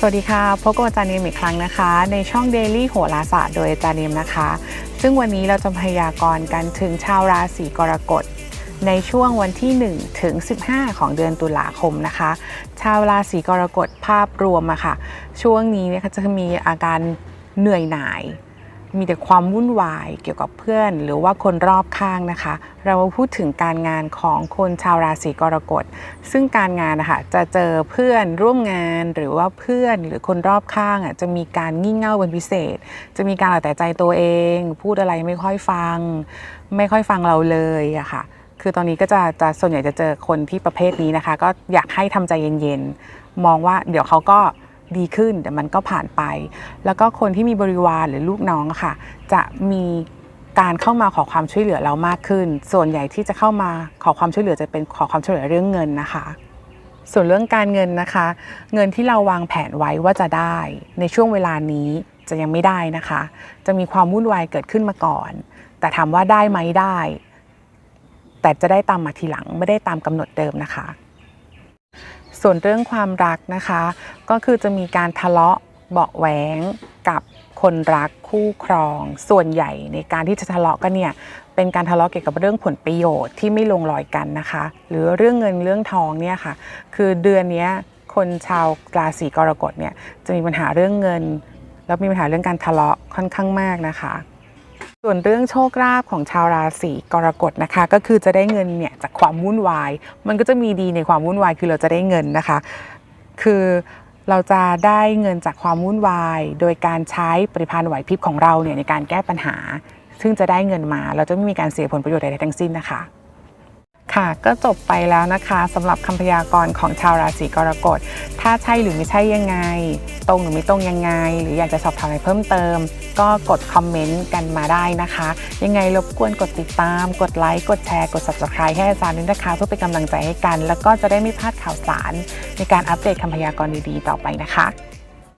สวัสดีค่ะ พบกับอาจารย์เนียมอีกครั้งนะคะ ในช่อง Daily โหราศาสตร์โดยอาจารย์เนียมนะคะ ซึ่งวันนี้เราจะพยากรณ์กันถึงชาวราศีกรกฎในช่วงวันที่ 1 ถึง 15 ของเดือนตุลาคมนะคะ ชาวราศีกรกฎภาพรวมอะค่ะ ช่วงนี้เนี่ยจะมีอาการเหนื่อยหน่าย มีแต่ความวุ่นวายเกี่ยวกับเพื่อน หรือว่าคนรอบข้างนะคะ เรามาพูดถึงการงานของคนชาวราศีกรกฎ ซึ่งการงานนะคะจะเจอเพื่อนร่วมงานหรือว่าเพื่อนหรือคนรอบข้างอะจะมีการงี่เง่าเป็นพิเศษ จะมีการเอาแต่ใจตัวเอง พูดอะไรไม่ค่อยฟัง ไม่ค่อยฟังเราเลยอะค่ะคือตอนนี้ก็จะจะส่วนใหญ่จะเจอคนที่ประเภทนี้นะคะ ก็อยากให้ทำใจเย็นๆมองว่าเดี๋ยวเขาก็ ดีขึ้นแต่มันก็ผ่านไป แล้วก็คนที่มีบริวารหรือลูกน้องค่ะ จะมีการเข้ามาขอความช่วยเหลือเรามากขึ้น ส่วนใหญ่ที่จะเข้ามาขอความช่วยเหลือจะเป็นขอความช่วยเหลือเรื่องเงินนะคะ ส่วนเรื่องการเงินนะคะ เงินที่เราวางแผนไว้ว่าจะได้ในช่วงเวลานี้จะยังไม่ได้นะคะ จะมีความวุ่นวายเกิดขึ้นมาก่อน แต่ถามว่าได้ไหมได้ แต่จะได้ตามมาทีหลังไม่ได้ตามกำหนดเดิมนะคะ ส่วนเรื่องความรักนะคะ ก็คือจะมีการทะเลาะเบาะแหวงกับคนรักคู่ครอง ส่วนใหญ่ในการที่จะทะเลาะกันเนี่ยเป็นการทะเลาะเกี่ยวกับเรื่องผลประโยชน์ที่ไม่ลงรอยกันนะคะ หรือเรื่องเงินเรื่องทองเนี่ยค่ะ คือเดือนนี้คนชาวราศีกรกฎเนี่ยจะมีปัญหาเรื่องเงิน แล้วมีปัญหาเรื่องการทะเลาะค่อนข้างมากนะคะ ส่วนเรื่องโชคลาภของชาวราศีกรกฎนะคะ ก็คือจะได้เงินเนี่ยจากความวุ่นวาย มันก็จะมีดีในความวุ่นวายคือเราจะได้เงินนะคะ คือเราจะได้เงินจากความวุ่นวาย โดยการใช้ปริพันธ์ไหวพริบของเราเนี่ยในการแก้ปัญหา ซึ่งจะได้เงินมา เราจะไม่มีการเสียผลประโยชน์ใดๆทั้งสิ้นนะคะ ค่ะก็จบไปแล้วนะคะสำหรับคำพยากรณ์ของชาวราศีกรกฎ ถ้าใช่หรือไม่ใช่ยังไง ตรงหรือไม่ตรงยังไง หรืออยากจะสอบถามอะไรเพิ่มเติม ก็กดคอมเมนต์กันมาได้นะคะ ยังไงรบกวนกดติดตาม กดไลค์กดแชร์กด subscribe ให้อาจารย์ด้วยนะคะ เพื่อเป็นกำลังใจให้กัน แล้วก็จะได้ไม่พลาดข่าวสาร ในการอัปเดตคำพยากรณ์ดีๆต่อไปนะคะ